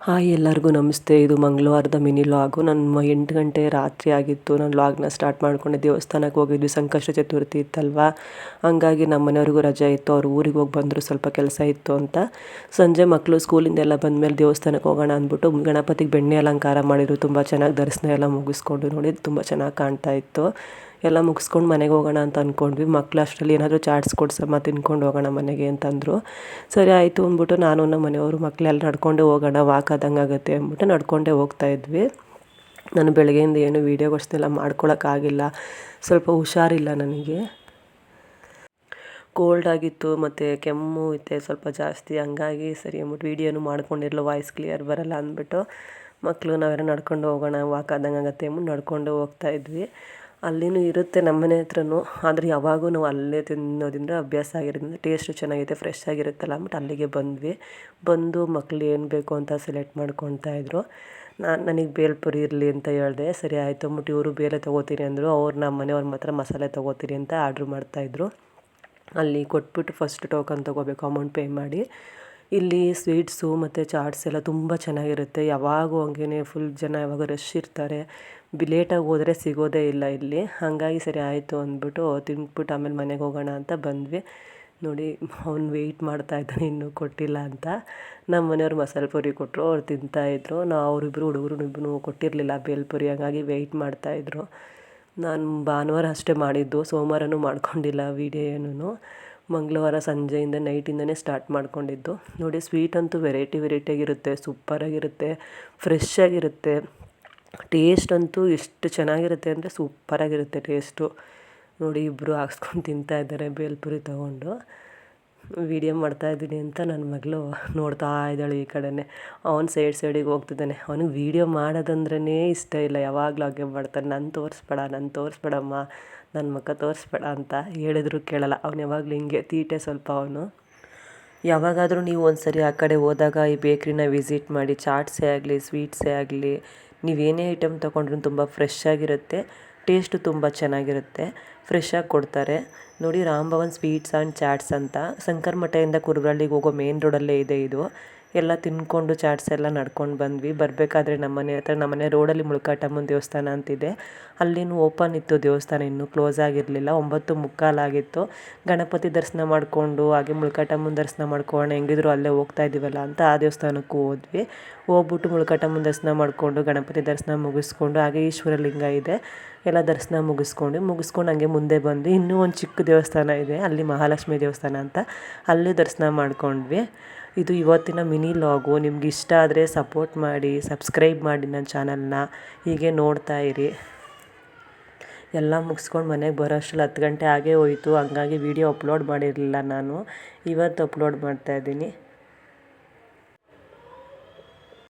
Hi ಎಲ್ಲರಿಗೂ ನಮಸ್ತೆ. ಇದು ಮಂಗಳವಾರದ ಮಿನಿ ಲಾಗು. ನನ್ನ ಎಂಟು ಗಂಟೆ ರಾತ್ರಿ ಆಗಿತ್ತು. ನಾನು ಲಾಗ್ನ ಸ್ಟಾರ್ಟ್ ಮಾಡ್ಕೊಂಡೆ ದೇವಸ್ಥಾನಕ್ಕೆ ಹೋಗಿದ್ವಿ. ಸಂಕಷ್ಟ ಚತುರ್ಥಿ ಇತ್ತಲ್ವಾ? ಹಂಗಾಗಿ ನಮ್ಮ ಮನೆಯವ್ರಿಗೂ ರಜೆ ಇತ್ತು. ಅವ್ರು ಊರಿಗೆ ಹೋಗಿ ಬಂದರು. ಸ್ವಲ್ಪ ಕೆಲಸ ಇತ್ತು ಅಂತ. ಸಂಜೆ ಮಕ್ಕಳು ಸ್ಕೂಲಿಂದ ಎಲ್ಲ ಬಂದಮೇಲೆ ದೇವಸ್ಥಾನಕ್ಕೆ ಹೋಗೋಣ ಅಂದ್ಬಿಟ್ಟು ಗಣಪತಿಗೆ ಬೆಣ್ಣೆ ಅಲಂಕಾರ ಮಾಡಿದ್ರು. ತುಂಬ ಚೆನ್ನಾಗಿ ದರ್ಶನ ಎಲ್ಲ ಮುಗಿಸ್ಕೊಂಡು ನೋಡಿ. ತುಂಬ ಚೆನ್ನಾಗಿ ಕಾಣ್ತಾ ಇತ್ತು. ಎಲ್ಲ ಮುಗಿಸ್ಕೊಂಡು ಮನೆಗೆ ಹೋಗೋಣ ಅಂತ ಅಂದ್ಕೊಂಡ್ವಿ ಮಕ್ಳು ಅಷ್ಟರಲ್ಲಿ ಏನಾದರೂ ಚಾಟ್ಸ್ ಕೊಡ್ಸಮ್ಮ ತಿನ್ಕೊಂಡು ಹೋಗೋಣ ಮನೆಗೆ ಅಂತಂದರು. ಸರಿ ಆಯಿತು ಅಂದ್ಬಿಟ್ಟು ನಾನು ನಮ್ಮ ಮನೆಯವರು ಮಕ್ಕಳೆಲ್ಲ ನಡ್ಕೊಂಡೇ ಹೋಗೋಣ, ವಾಕ್ ಆದಂಗೆ ಆಗುತ್ತೆ ಅಂದ್ಬಿಟ್ಟು ನಡ್ಕೊಂಡೇ ಹೋಗ್ತಾ ಇದ್ವಿ. ನಾನು ಬೆಳಗ್ಗೆಯಿಂದ ಏನು ವೀಡಿಯೋಗೋಸ್ನೆಲ್ಲ ಮಾಡ್ಕೊಳಕ್ಕಾಗಿಲ್ಲ ಸ್ವಲ್ಪ ಹುಷಾರಿಲ್ಲ ನನಗೆ. ಕೋಲ್ಡ್ ಆಗಿತ್ತು ಮತ್ತು ಕೆಮ್ಮು ಇತ್ತೆ, ಸ್ವಲ್ಪ ಜಾಸ್ತಿ. ಹಂಗಾಗಿ ಸರಿ ಅಂದ್ಬಿಟ್ಟು ವೀಡಿಯೋನು ಮಾಡ್ಕೊಂಡಿರಲ್ಲ ವಾಯ್ಸ್ ಕ್ಲಿಯರ್ ಬರಲ್ಲ ಅಂದ್ಬಿಟ್ಟು ಮಕ್ಕಳು ನಾವೆಲ್ಲ ನಡ್ಕೊಂಡು ಹೋಗೋಣ, ವಾಕ್ ಆದಂಗೆ ಆಗುತ್ತೆ ಅಂದ್ಬಿಟ್ಟು ನಡ್ಕೊಂಡು ಹೋಗ್ತಾ ಅಲ್ಲಿನೂ ಇರುತ್ತೆ ನಮ್ಮ ಮನೆ ಹತ್ರನೂ. ಆದರೆ ಯಾವಾಗೂ ನಾವು ಅಲ್ಲೇ ತಿನ್ನೋದ್ರಿಂದ ಅಭ್ಯಾಸ ಆಗಿರೋದ್ರಿಂದ ಟೇಸ್ಟು ಚೆನ್ನಾಗಿದೆ ಫ್ರೆಶ್ ಆಗಿರುತ್ತಲ್ಲ ಅಂದ್ಬಿಟ್ಟು ಅಲ್ಲಿಗೆ ಬಂದ್ವಿ. ಬಂದು ಮಕ್ಳು ಏನು ಬೇಕು ಅಂತ ಸೆಲೆಕ್ಟ್ ಮಾಡ್ಕೊತಾ ಇದ್ರು. ನಾನು ನನಗೆ ಬೇಲ್ಪುರಿ ಇರಲಿ ಅಂತ ಹೇಳಿದೆ. ಸರಿ ಆಯಿತು ಅಂದ್ಬಿಟ್ಟು ಇವರು ಬೇಲೆ ತೊಗೋತೀನಿ ಅಂದರು. ಅವ್ರು ನಮ್ಮ ಮನೆಯವ್ರ ಮಾತ್ರ ಮಸಾಲೆ ತೊಗೋತೀನಿ ಅಂತ ಆರ್ಡ್ರ್ ಮಾಡ್ತಾಯಿದ್ರು ಅಲ್ಲಿ ಕೊಟ್ಬಿಟ್ಟು ಫಸ್ಟ್ ಟೋಕನ್ ತೊಗೋಬೇಕು ಅಮೌಂಟ್ ಪೇ ಮಾಡಿ. ಇಲ್ಲಿ ಸ್ವೀಟ್ಸು ಮತ್ತು ಚಾಟ್ಸ್ ಎಲ್ಲ ತುಂಬ ಚೆನ್ನಾಗಿರುತ್ತೆ. ಯಾವಾಗೂ ಹಂಗೆ ಫುಲ್ ಜನ ಯಾವಾಗ ರಶ್ ಇರ್ತಾರೆ. ಲೇಟಾಗಿ ಹೋದರೆ ಸಿಗೋದೇ ಇಲ್ಲ ಇಲ್ಲಿ. ಹಾಗಾಗಿ ಸರಿ ಆಯಿತು ಅಂದ್ಬಿಟ್ಟು ತಿಂದ್ಬಿಟ್ಟು ಆಮೇಲೆ ಮನೆಗೆ ಹೋಗೋಣ ಅಂತ ಬಂದ್ವಿ. ನೋಡಿ, ಅವ್ನು ವೆಯ್ಟ್ ಮಾಡ್ತಾ ಇದ್ದಾನೆ, ಇನ್ನೂ ಕೊಟ್ಟಿಲ್ಲ ಅಂತ. ನಮ್ಮ ಮನೆಯವ್ರು ಮಸಾಲೆ ಪುರಿ ಕೊಟ್ಟರು ಅವ್ರು ತಿಂತಾಯಿದ್ರು ನಾವು ಅವರಿಬ್ಬರು ಹುಡುಗರು ಇಬ್ಬರು ಕೊಟ್ಟಿರಲಿಲ್ಲ ಬೇಲ್ಪುರಿ ಹಾಗಾಗಿ ವೆಯ್ಟ್ ಮಾಡ್ತಾಯಿದ್ರು ನಾನು ಭಾನುವಾರ ಅಷ್ಟೇ ಮಾಡಿದ್ದು, ಸೋಮವಾರನೂ ಮಾಡ್ಕೊಂಡಿಲ್ಲ ವೀಡಿಯೋ ಏನೂ ಮಂಗಳವಾರ ಸಂಜೆಯಿಂದ ನೈಟಿಂದನೇ ಸ್ಟಾರ್ಟ್ ಮಾಡ್ಕೊಂಡಿದ್ದು. ನೋಡಿ ಸ್ವೀಟ್ ಅಂತೂ ವೆರೈಟಿ ವೆರೈಟಿಯಾಗಿರುತ್ತೆ ಸೂಪರಾಗಿರುತ್ತೆ ಫ್ರೆಶ್ ಆಗಿರುತ್ತೆ. ಟೇಸ್ಟ್ ಅಂತೂ ಎಷ್ಟು ಚೆನ್ನಾಗಿರುತ್ತೆ ಅಂದರೆ ಸೂಪರಾಗಿರುತ್ತೆ ಟೇಸ್ಟು. ನೋಡಿ ಇಬ್ಬರು ಹಾಕ್ಸ್ಕೊಂಡು ತಿಂತಾ ಇದ್ದಾರೆ ಬೇಲ್ಪುರಿ ತೊಗೊಂಡು. ವೀಡಿಯೋ ಮಾಡ್ತಾಯಿದ್ದೀನಿ ಅಂತ ನನ್ನ ಮಗಳು ನೋಡ್ತಾ ಇದ್ದಾಳೆ ಈ ಕಡೆನೇ. ಅವನು ಸೈಡ್ ಸೈಡಿಗೆ ಹೋಗ್ತಿದ್ದಾನೆ. ಅವನಿಗೆ ವೀಡಿಯೋ ಮಾಡೋದಂದ್ರೇ ಇಷ್ಟ ಇಲ್ಲ. ಯಾವಾಗಲೂ ಹಾಗೆ ಮಾಡ್ತಾನೆ. ನಾನು ತೋರಿಸ್ಬೇಡ, ನಾನು ತೋರಿಸ್ಬೇಡಮ್ಮ. ನನ್ನ ಮಕ್ಕ ತೋರಿಸ್ಬೇಡ ಅಂತ ಹೇಳಿದ್ರು ಕೇಳಲ್ಲ. ಅವನು ಯಾವಾಗಲೂ ಹಿಂಗೆ ತೀಟೆ ಸ್ವಲ್ಪ ಅವನು. ಯಾವಾಗಾದರೂ ನೀವು ಒಂದು ಸರಿ ಆ ಕಡೆ ಹೋದಾಗ ಈ ಬೇಕ್ರಿನ ವಿಸಿಟ್ ಮಾಡಿ, ಚಾಟ್ಸೇ ಆಗಲಿ, ಸ್ವೀಟ್ಸೇ ಆಗಲಿ ನೀವೇನೇ ಐಟಮ್ ತೊಗೊಂಡ್ರೂ ತುಂಬ ಫ್ರೆಶ್ ಆಗಿರುತ್ತೆ ಟೇಸ್ಟು ತುಂಬ ಚೆನ್ನಾಗಿರುತ್ತೆ ಫ್ರೆಶ್ಶಾಗಿ ಕೊಡ್ತಾರೆ. ನೋಡಿ ರಾಮ್ಭವನ್ ಸ್ವೀಟ್ಸ್ ಆ್ಯಂಡ್ ಚಾಟ್ಸ್ ಅಂತ ಶಂಕರಮಠದಿಂದ ಕುರುಬ್ರಳ್ಳಿಗೆ ಹೋಗೋ ಮೇನ್ ರೋಡಲ್ಲೇ ಇದೆ ಇದು. ಎಲ್ಲ ತಿಂದ್ಕೊಂಡು ಚಾಟ್ಸ್ ಎಲ್ಲ ನಡ್ಕೊಂಡು ಬಂದ್ವಿ. ಬರಬೇಕಾದ್ರೆ ನಮ್ಮ ಮನೆ ಹತ್ರ, ನಮ್ಮ ಮನೆ ರೋಡಲ್ಲಿ ಮುಳುಕಾಟಮ್ಮನ ದೇವಸ್ಥಾನ ಅಂತಿದೆ. ಅಲ್ಲಿನೂ ಓಪನ್ ಇತ್ತು ದೇವಸ್ಥಾನ, ಇನ್ನೂ ಕ್ಲೋಸ್ ಆಗಿರಲಿಲ್ಲ. ಒಂಬತ್ತು ಮುಕ್ಕಾಲಾಗಿತ್ತು ಗಣಪತಿ ದರ್ಶನ ಮಾಡಿಕೊಂಡು, ಹಾಗೆ ಮುಳುಕಾಟಮ್ಮನ ದರ್ಶನ ಮಾಡ್ಕೊಳ್ಳೋಣ ಹೆಂಗಿದ್ರು ಅಲ್ಲೇ ಹೋಗ್ತಾ ಇದ್ದೀವಲ್ಲ ಅಂತ ಆ ದೇವಸ್ಥಾನಕ್ಕೂ ಹೋದ್ವಿ. ಹೋಗ್ಬಿಟ್ಟು ಮುಳುಕಾಟಮ್ಮನ ದರ್ಶನ ಮಾಡಿಕೊಂಡು, ಗಣಪತಿ ದರ್ಶನ ಮುಗಿಸ್ಕೊಂಡು, ಹಾಗೆ ಈಶ್ವರ ಲಿಂಗ ಇದೆ. ಎಲ್ಲ ದರ್ಶನ ಮುಗಿಸ್ಕೊಂಡು ಮುಗಿಸ್ಕೊಂಡು ಹಂಗೆ ಮುಂದೆ ಬಂದು ಇನ್ನೂ ಒಂದು ಚಿಕ್ಕ ದೇವಸ್ಥಾನ ಇದೆ, ಅಲ್ಲಿ ಮಹಾಲಕ್ಷ್ಮಿ ದೇವಸ್ಥಾನ ಅಂತ. ಅಲ್ಲಿ ದರ್ಶನ ಮಾಡ್ಕೊಂಡ್ವಿ. ಇದು ಇವತ್ತಿನ ಮಿನಿ ಲಾಗು. ನಿಮ್ಗೆ ಇಷ್ಟ ಆದರೆ ಸಪೋರ್ಟ್ ಮಾಡಿ ಸಬ್ಸ್ಕ್ರೈಬ್ ಮಾಡಿ ನನ್ನ ಚಾನಲ್ನ ಹೀಗೆ ನೋಡ್ತಾ ಇರಿ. ಎಲ್ಲ ಮುಗಿಸ್ಕೊಂಡು ಮನೆಗೆ ಬರೋ ಅಷ್ಟ್ರಲ್ಲಿ ಹತ್ತು ಗಂಟೆ ಆಗೇ ಹೋಯಿತು. ಹಂಗಾಗಿ ವೀಡಿಯೋ ಅಪ್ಲೋಡ್ ಮಾಡಿರಲಿಲ್ಲ ನಾನು. ಇವತ್ತು ಅಪ್ಲೋಡ್ ಮಾಡ್ತಾಯಿದ್ದೀನಿ